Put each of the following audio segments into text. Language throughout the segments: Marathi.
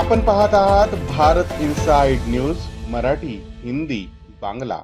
आपण पाहत आहात भारत इनसाइड न्यूज मराठी हिंदी बांगला.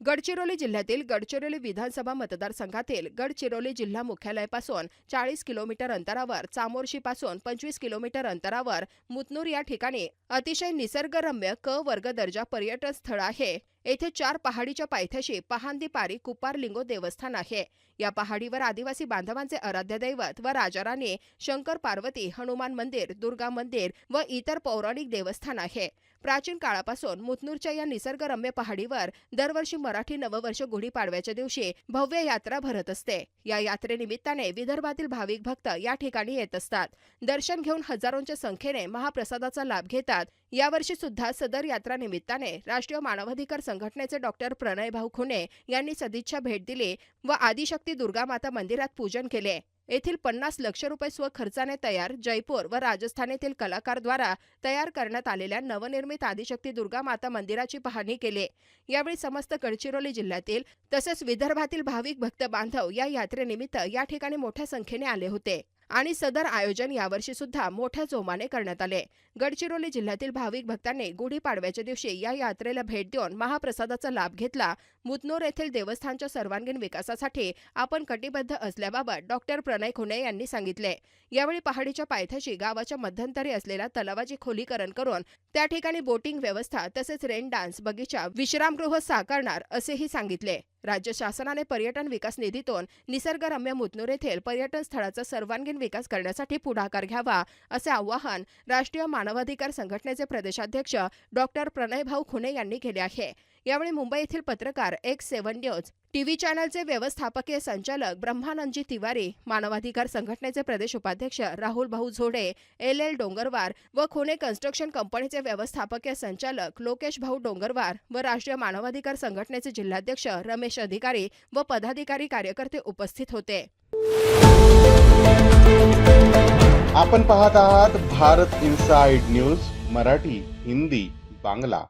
गडचिरोली जिल्ह्यातील गडचिरोली विधानसभा मतदारसंघातील गडचिरोली जिल्हा मुख्यालयापासून चाळीस किलोमीटर अंतरावर चामोर्शीपासून पंचवीस किलोमीटर अंतरावर मुतनूर या ठिकाणी अतिशय निसर्गरम्य क वर्ग दर्जा पर्यटन स्थळ आहे. येथे चार पहाडीच्या पायथ्याशी पहांदी पारी कुपारलिंगो देवस्थान आहे. या पहाडीवर आदिवासी बांधवांचे आराध्य दैवत व राजाराणी शंकर पार्वती हनुमान मंदिर दुर्गा मंदिर व इतर पौराणिक देवस्थान आहे. प्राचीन काळापासून मुतनूरच्या या निसर्गरम्य पहाडीवर दरवर्षी मराठी नववर्ष गुढीपाडव्याच्या दिवशी भव्य यात्रा भरत असते. या यात्रेनिमित्ताने विदर्भातील भाविक भक्त या ठिकाणी येत असतात. दर्शन घेऊन हजारोंच्या संख्येने महाप्रसादाचा लाभ घेतात. यावर्षी सुद्धा सदर यात्रा निमित्ताने राष्ट्रीय मानवाधिकार संघटनेचे डॉक्टर प्रणय भाऊ खुणे यांनी सदिच्छा भेट दिली व आदिशक्ती दुर्गा माता मंदिरात पूजन केले. येथील पन्नास लक्ष रुपये स्वखर्चाने तयार जयपूर व राजस्थान येथील कलाकारद्वारा तयार करण्यात आलेल्या नवनिर्मित आदिशक्ती दुर्गा माता मंदिराची पाहणी केली. यावेळी समस्त गडचिरोली जिल्ह्यातील तसेच विदर्भातील भाविक भक्त बांधव या यात्रेनिमित्त या ठिकाणी मोठ्या संख्येने आले होते. आणि सदर आयोजन यावर्षी सुद्धा मोठ्या जोमाने करण्यात आले. गडचिरोली जिल्ह्यातील भाविक भक्तांनी गुढीपाडव्याच्या दिवशी या यात्रेला भेट देऊन महाप्रसादाचा लाभ घेतला. मुतनोर येथील देवस्थानच्या सर्वांगीण विकासासाठी आपण कटिबद्ध असल्याबाबत डॉक्टर प्रणय खुने यांनी सांगितले. यावेळी पहाडीच्या पायथ्याशी गावाच्या मध्यंतरी असलेल्या तलावाचे खोलीकरण करून त्या ठिकाणी बोटिंग व्यवस्था तसेच रेन डान्स बगीचा विश्रामगृह साकारणार असेही सांगितले. राज्य शासनाने पर्यटन विकास निधीतून निसर्गरम्य मुतनूर येथील पर्यटन स्थळाचा सर्वांगीण विकास करण्यासाठी पुढाकार घ्यावा असे आवाहन राष्ट्रीय मानवाधिकार संघटनेचे प्रदेशाध्यक्ष डॉक्टर प्रणयभाऊ खुने यांनी केले आहे. यावेळी मुंबई येथील पत्रकार एक्स सेव्हन न्यूज टीव्ही चॅनलचे व्यवस्थापकीय संचालक ब्रह्मानंदजी तिवारी मानवाधिकार संघटनेचे प्रदेश उपाध्यक्ष राहुल भाऊ झोडे एल एल डोंगरवार व खुने कन्स्ट्रक्शन कंपनीचे व्यवस्थापकीय संचालक लोकेश भाऊ डोंगरवार व राष्ट्रीय मानवाधिकार संघटनेचे जिल्हाध्यक्ष रमेश अधिकारी व पदाधिकारी कार्यकर्ते उपस्थित होते. आपण पाहत आहात भारत इन्साइड न्यूज मराठी हिंदी बांगला.